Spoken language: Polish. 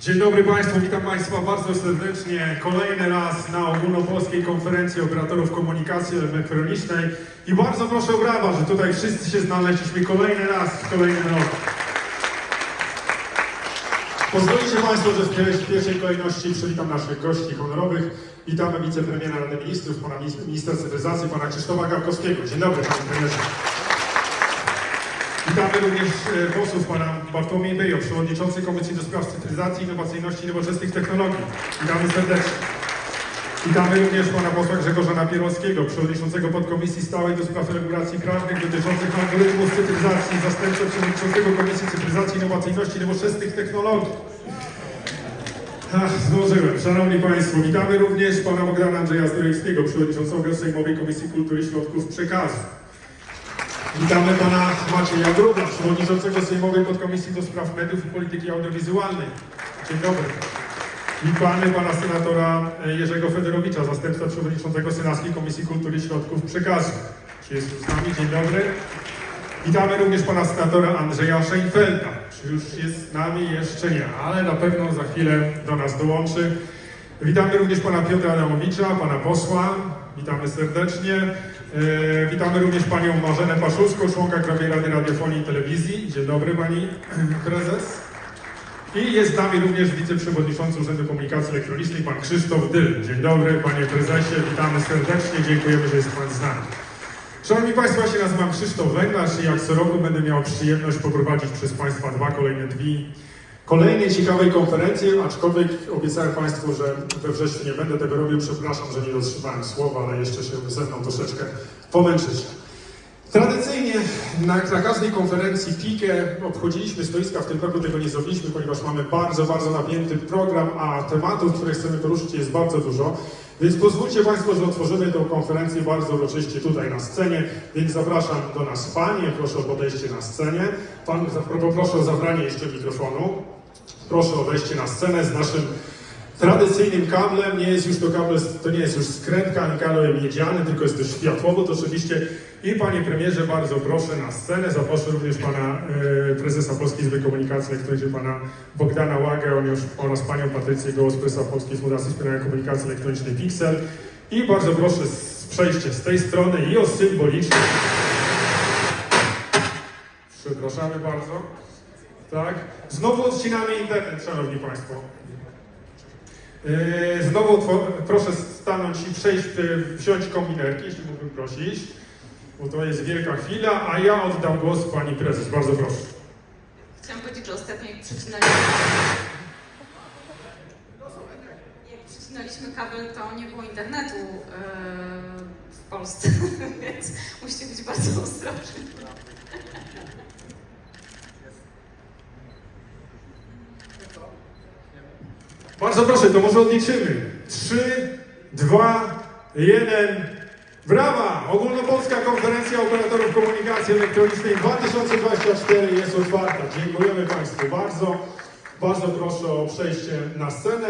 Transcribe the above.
Dzień dobry Państwu, witam Państwa bardzo serdecznie kolejny raz na ogólnopolskiej konferencji operatorów komunikacji elektronicznej i bardzo proszę o brawa, że tutaj wszyscy się znaleźliśmy kolejny raz w kolejnym roku. Pozwolicie Państwo, że w pier- w pierwszej kolejności przywitam naszych gości honorowych. Witamy wicepremiera Rady Ministrów, pana ministra cyfryzacji, pana Krzysztofa Gałkowskiego. Dzień dobry Panie Premierze. Witamy również e, posłów pana Bartłomiej Bejo, przewodniczący Komisji do Spraw Cyfryzacji, Innowacyjności i Nowoczesnych Technologii. Witamy serdecznie. Witamy również pana posła Grzegorza Napierowskiego, przewodniczącego podkomisji stałej do spraw regulacji prawnych dotyczących algorytmów cyfryzacji, zastępcę przewodniczącego Komisji Cyfryzacji, Innowacyjności i Nowoczesnych Technologii. Ach. Szanowni Państwo, witamy również pana Bogdana Andrzeja Zdrojewskiego, przewodniczącego Sejmowej Komisji Kultury i Środków Przekazu. Witamy pana Macieja Grubla, przewodniczącego Sejmowej Podkomisji do Spraw Mediów i Polityki Audiowizualnej. Dzień dobry. Witamy pana senatora e, Jerzego Federowicza, zastępca przewodniczącego Senackiej Komisji Kultury i Środków Przekazu. Czy jest z nami? Dzień dobry. Witamy również pana senatora Andrzeja Szeinfelda. Czy już jest z nami? Jeszcze nie, ale na pewno za chwilę do nas dołączy. Witamy również pana Piotra Adamowicza, pana posła. Witamy serdecznie. E, witamy również panią Marzenę Paszulską, członka Krajowej Rady Radiofonii i Telewizji. Dzień dobry pani prezes. I jest z nami również wiceprzewodniczący Urzędu Komunikacji Elektronicznej, pan Krzysztof Dyl. Dzień dobry panie prezesie, witamy serdecznie, dziękujemy, że jest pan z nami. Szanowni Państwo, ja się nazywam Krzysztof Węglarz i jak co roku będę miał przyjemność poprowadzić przez Państwa dwa kolejne dni kolejnej ciekawej konferencji, aczkolwiek obiecałem Państwu, że we wrześniu nie będę tego robił. Przepraszam, że nie dotrzymałem słowa, ale jeszcze się ze mną troszeczkę pomęczyć. Tradycyjnie na, na każdej konferencji PIKE obchodziliśmy stoiska, w tym roku tego nie zrobiliśmy, ponieważ mamy bardzo, bardzo napięty program, a tematów, które chcemy poruszyć jest bardzo dużo. Więc pozwólcie Państwo, że otworzymy tę konferencję bardzo uroczyście tutaj na scenie, więc zapraszam do nas Panie, proszę o podejście na scenie. Pan, proszę o zabranie jeszcze mikrofonu. Proszę o wejście na scenę z naszym tradycyjnym kablem. Nie jest już to kabel, to nie jest już skrętka ani kabel miedziany, tylko jest to światłowód oczywiście. I panie premierze, bardzo proszę na scenę. Zaproszę również pana e, prezesa Polskiej Izby Komunikacji Elektronicznej, pana Bogdana Łagę oraz- panią Patrycję Gołos, prezesa Polskiej Fundacji Wspierania Komunikacji Elektronicznej Pixel. I bardzo proszę przejście z tej strony i o symboliczne. Przepraszamy bardzo. Tak. Znowu odcinamy internet, szanowni państwo. Yy, Znowu proszę stanąć i przejść, yy, wziąć kombinerki, jeśli mógłbym prosić, bo to jest wielka chwila, a ja oddam głos pani prezes. Bardzo proszę. Chciałam powiedzieć, że ostatnio jak przecinaliśmy... Jak przecinaliśmy kabel, to nie było internetu yy, w Polsce, więc musicie być bardzo ostrożni. Bardzo proszę, to może odliczymy. Trzy, dwa, jeden. Brawa! Ogólnopolska Konferencja Operatorów Komunikacji Elektronicznej 2024 jest otwarta. Dziękujemy Państwu bardzo. Bardzo proszę o przejście na scenę.